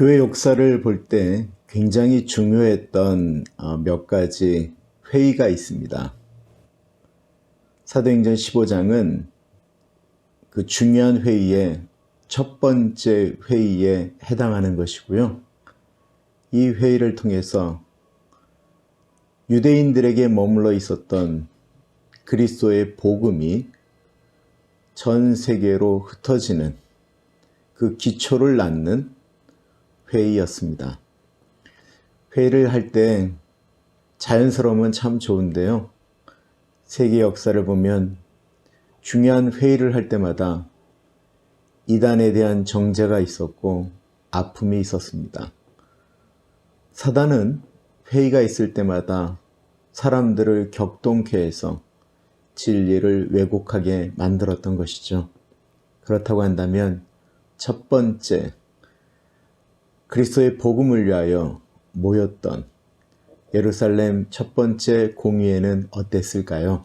교회 역사를 볼 때 굉장히 중요했던 어, 몇 가지 회의가 있습니다. 사도행전 15장은 그 중요한 회의의 첫 번째 회의에 해당하는 것이고요. 이 회의를 통해서 유대인들에게 머물러 있었던 그리스도의 복음이 전 세계로 흩어지는 그 기초를 낳는 회의였습니다. 회의를 할 때 자연스러우면 참 좋은데요. 세계 역사를 보면 중요한 회의를 할 때마다 이단에 대한 정제가 있었고 아픔이 있었습니다. 사단은 회의가 있을 때마다 사람들을 격동케 해서 진리를 왜곡하게 만들었던 것이죠. 그렇다고 한다면 첫 번째 그리스도의 복음을 위하여 모였던 예루살렘 첫 번째 공의회는 어땠을까요?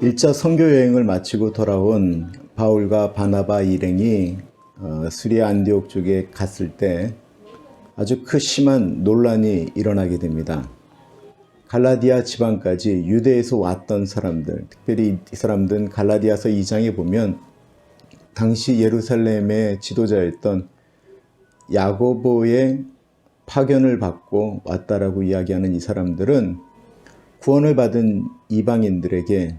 1차 선교 여행을 마치고 돌아온 바울과 바나바 일행이 어, 수리아 안디옥 쪽에 갔을 때 아주 크 심한 논란이 일어나게 됩니다. 갈라디아 지방까지 유대에서 왔던 사람들, 특별히 이 사람들은 갈라디아서 2장에 보면 당시 예루살렘의 지도자였던 야고보의 파견을 받고 왔다라고 이야기하는 이 사람들은 구원을 받은 이방인들에게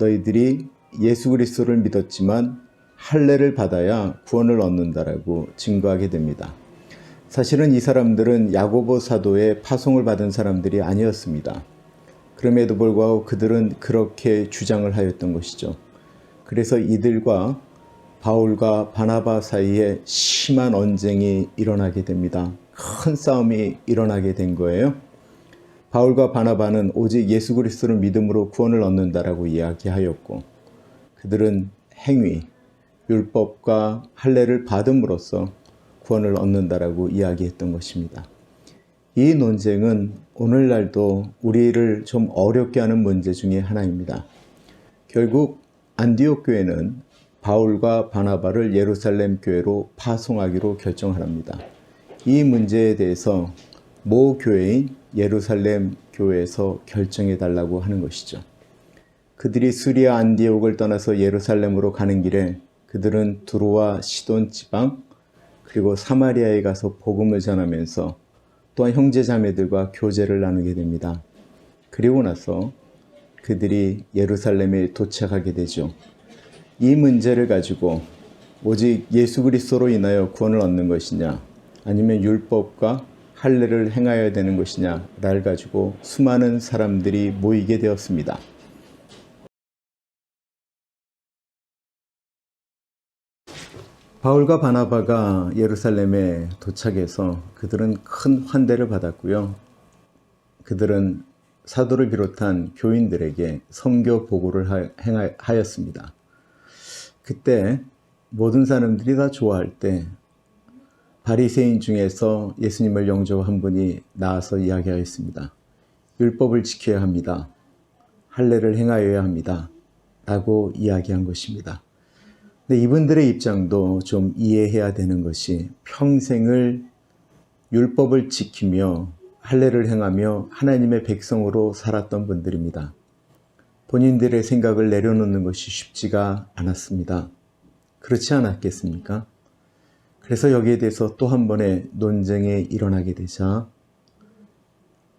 너희들이 예수 그리스도를 믿었지만 할례를 받아야 구원을 얻는다라고 증거하게 됩니다. 사실은 이 사람들은 야고보 사도의 파송을 받은 사람들이 아니었습니다. 그럼에도 불구하고 그들은 그렇게 주장을 하였던 것이죠. 그래서 이들과 바울과 바나바 사이에 심한 언쟁이 일어나게 됩니다. 큰 싸움이 일어나게 된 거예요. 바울과 바나바는 오직 예수 그리스도를 믿음으로 구원을 얻는다라고 이야기하였고 그들은 행위, 율법과 할례를 받음으로써 구원을 얻는다라고 이야기했던 것입니다. 이 논쟁은 오늘날도 우리를 좀 어렵게 하는 문제 중에 하나입니다. 결국 안디옥 교회는 바울과 바나바를 예루살렘 교회로 파송하기로 결정합니다. 이 문제에 대해서 모 교회인 예루살렘 교회에서 결정해 달라고 하는 것이죠. 그들이 수리아 안디옥을 떠나서 예루살렘으로 가는 길에 그들은 두로와 시돈 지방 그리고 사마리아에 가서 복음을 전하면서 또한 형제 자매들과 교제를 나누게 됩니다. 그리고 나서 그들이 예루살렘에 도착하게 되죠. 이 문제를 가지고 오직 예수 그리스도로 인하여 구원을 얻는 것이냐 아니면 율법과 할례를 행하여야 되는 것이냐를 가지고 수많은 사람들이 모이게 되었습니다. 바울과 바나바가 예루살렘에 도착해서 그들은 큰 환대를 받았고요. 그들은 사도를 비롯한 교인들에게 선교 보고를 하였습니다. 그때 모든 사람들이 다 좋아할 때 바리새인 중에서 예수님을 영접한 분이 나와서 이야기하였습니다. 율법을 지켜야 합니다. 할례를 행하여야 합니다. 라고 이야기한 것입니다. 근데 이분들의 입장도 좀 이해해야 되는 것이 평생을 율법을 지키며 할례를 행하며 하나님의 백성으로 살았던 분들입니다. 본인들의 생각을 내려놓는 것이 쉽지가 않았습니다. 그렇지 않았겠습니까? 그래서 여기에 대해서 또 한 번의 논쟁이 일어나게 되자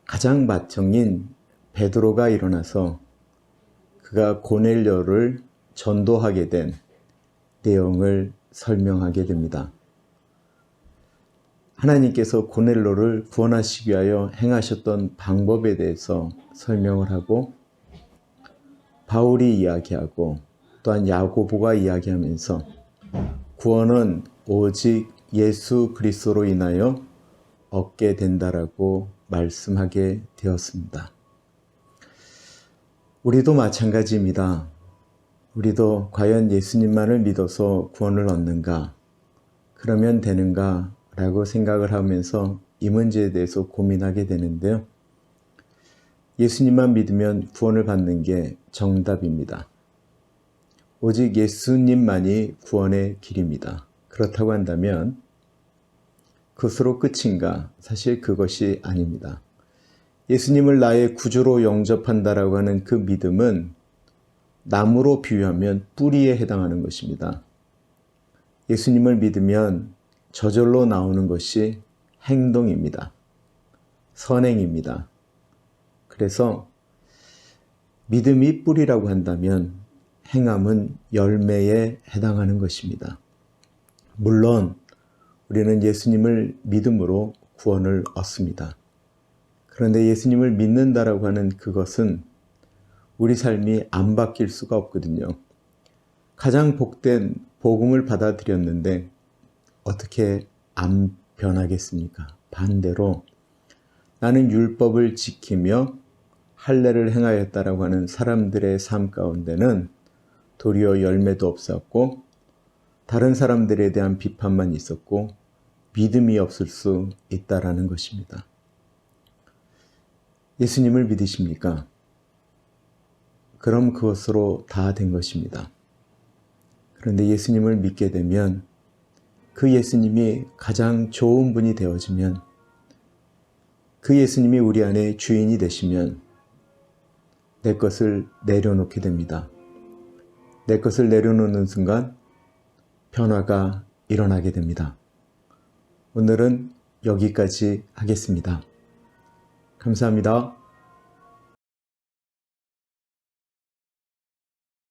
가장 맏형인 베드로가 일어나서 그가 고넬료를 전도하게 된 내용을 설명하게 됩니다. 하나님께서 고넬로를 구원하시기 위하여 행하셨던 방법에 대해서 설명을 하고 바울이 이야기하고 또한 야고보가 이야기하면서 구원은 오직 예수 그리스도로 인하여 얻게 된다라고 말씀하게 되었습니다. 우리도 마찬가지입니다. 우리도 과연 예수님만을 믿어서 구원을 얻는가? 그러면 되는가? 라고 생각을 하면서 이 문제에 대해서 고민하게 되는데요. 예수님만 믿으면 구원을 받는 게 정답입니다. 오직 예수님만이 구원의 길입니다. 그렇다고 한다면 그것으로 끝인가? 사실 그것이 아닙니다. 예수님을 나의 구주로 영접한다라고 하는 그 믿음은 나무로 비유하면 뿌리에 해당하는 것입니다. 예수님을 믿으면 저절로 나오는 것이 행동입니다. 선행입니다. 그래서 믿음이 뿌리라고 한다면 행함은 열매에 해당하는 것입니다. 물론 우리는 예수님을 믿음으로 구원을 얻습니다. 그런데 예수님을 믿는다라고 하는 그것은 우리 삶이 안 바뀔 수가 없거든요. 가장 복된 복음을 받아들였는데 어떻게 안 변하겠습니까? 반대로 나는 율법을 지키며 할례를 행하였다라고 하는 사람들의 삶 가운데는 도리어 열매도 없었고 다른 사람들에 대한 비판만 있었고 믿음이 없을 수 있다라는 것입니다. 예수님을 믿으십니까? 그럼 그것으로 다 된 것입니다. 그런데 예수님을 믿게 되면 그 예수님이 가장 좋은 분이 되어지면 그 예수님이 우리 안에 주인이 되시면 내 것을 내려놓게 됩니다. 내 것을 내려놓는 순간 변화가 일어나게 됩니다. 오늘은 여기까지 하겠습니다. 감사합니다.